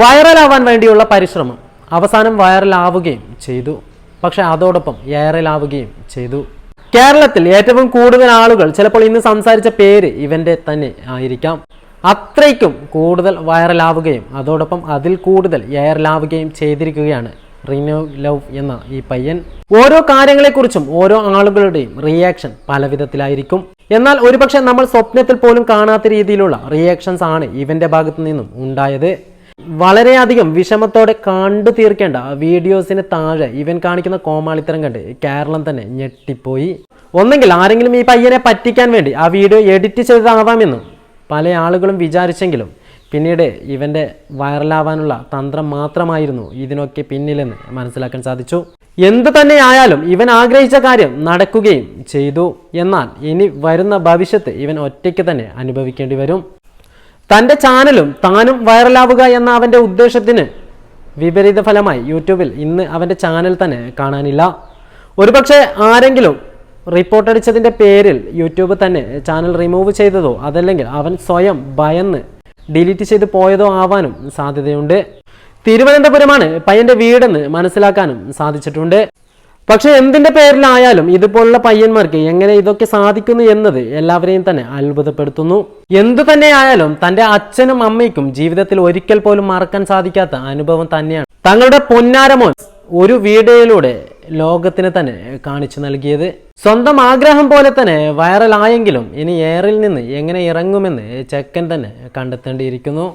വൈറലാവാൻ വേണ്ടിയുള്ള പരിശ്രമം. അവസാനം വൈറലാവുകയും ചെയ്തു. പക്ഷെ അതോടൊപ്പം വൈറലാവുകയും ചെയ്തു. കേരളത്തിൽ ഏറ്റവും കൂടുതൽ ആളുകൾ ചിലപ്പോൾ ഇന്ന് സംസാരിച്ച പേര് ഇവന്റെ തന്നെ ആയിരിക്കാം. അത്രയ്ക്കും കൂടുതൽ വൈറലാവുകയും അതോടൊപ്പം അതിൽ കൂടുതൽ വൈറലാവുകയും ചെയ്തിരിക്കുകയാണ് റിനോ ലവ് എന്ന ഈ പയ്യൻ. ഓരോ കാര്യങ്ങളെക്കുറിച്ചും ഓരോ ആളുകളുടെയും റിയാക്ഷൻ പല വിധത്തിലായിരിക്കും എന്നാൽ ഒരുപക്ഷെ നമ്മൾ സ്വപ്നത്തിൽ പോലും കാണാത്ത രീതിയിലുള്ള റിയാക്ഷൻസ് ആണ് ഇവന്റെ ഭാഗത്തു നിന്നും ഉണ്ടായത്. വളരെയധികം വിഷമത്തോടെ കണ്ടു തീർക്കേണ്ട വീഡിയോസിന് താഴെ ഇവൻ കാണിക്കുന്ന കോമാളിത്തരം കണ്ട് കേരളം തന്നെ ഞെട്ടിപ്പോയി. ഒന്നെങ്കിൽ ആരെങ്കിലും ഈ പയ്യനെ പറ്റിക്കാൻ വേണ്ടി ആ വീഡിയോ എഡിറ്റ് ചെയ്തതാവാമെന്നും പല ആളുകളും വിചാരിച്ചെങ്കിലും പിന്നീട് ഇവന്റെ വൈറലാവാനുള്ള തന്ത്രം മാത്രമായിരുന്നു ഇതിനൊക്കെ പിന്നിലെന്ന് മനസ്സിലാക്കാൻ സാധിച്ചു. എന്തു തന്നെ ആയാലും ഇവൻ ആഗ്രഹിച്ച കാര്യം നടക്കുകയും ചെയ്തു. എന്നാൽ ഇനി വരുന്ന ഭവിഷ്യത്ത് ഇവൻ ഒറ്റയ്ക്ക് തന്നെ അനുഭവിക്കേണ്ടി വരും. തന്റെ ചാനലും താനും വൈറലാവുക എന്ന അവന്റെ ഉദ്ദേശത്തിന് വിപരീത ഫലമായി യൂട്യൂബിൽ ഇന്ന് അവന്റെ ചാനൽ തന്നെ കാണാനില്ല. ഒരുപക്ഷെ ആരെങ്കിലും റിപ്പോർട്ട് അടിച്ചതിന്റെ പേരിൽ യൂട്യൂബ് തന്നെ ചാനൽ റിമൂവ് ചെയ്തതോ അതല്ലെങ്കിൽ അവൻ സ്വയം ഭയന്ന് ഡിലീറ്റ് ചെയ്ത് പോയതോ ആവാനും സാധ്യതയുണ്ട്. തിരുവനന്തപുരമാണ് പയ്യന്റെ വീടെന്ന് മനസ്സിലാക്കാനും സാധിച്ചിട്ടുണ്ട്. പക്ഷെ എന്തിന്റെ പേരിലായാലും ഇതുപോലുള്ള പയ്യന്മാർക്ക് എങ്ങനെ ഇതൊക്കെ സാധിക്കുന്നു എന്നത് എല്ലാവരെയും തന്നെ അത്ഭുതപ്പെടുത്തുന്നു. എന്തു തന്നെ ആയാലും തന്റെ അച്ഛനും അമ്മയ്ക്കും ജീവിതത്തിൽ ഒരിക്കൽ പോലും മറക്കാൻ സാധിക്കാത്ത അനുഭവം തന്നെയാണ്. തങ്ങളുടെ പൊന്നാരമോൻ ഒരു വീഡിയോയിലൂടെ ലോകത്തിന് തന്നെ കാണിച്ചു നൽകിയത്. സ്വന്തം ആഗ്രഹം പോലെ തന്നെ വൈറലായെങ്കിലും ഇനി എയറിൽ നിന്ന് എങ്ങനെ ഇറങ്ങുമെന്ന് ചെക്കൻ തന്നെ കണ്ടെത്തേണ്ടിയിരിക്കുന്നു.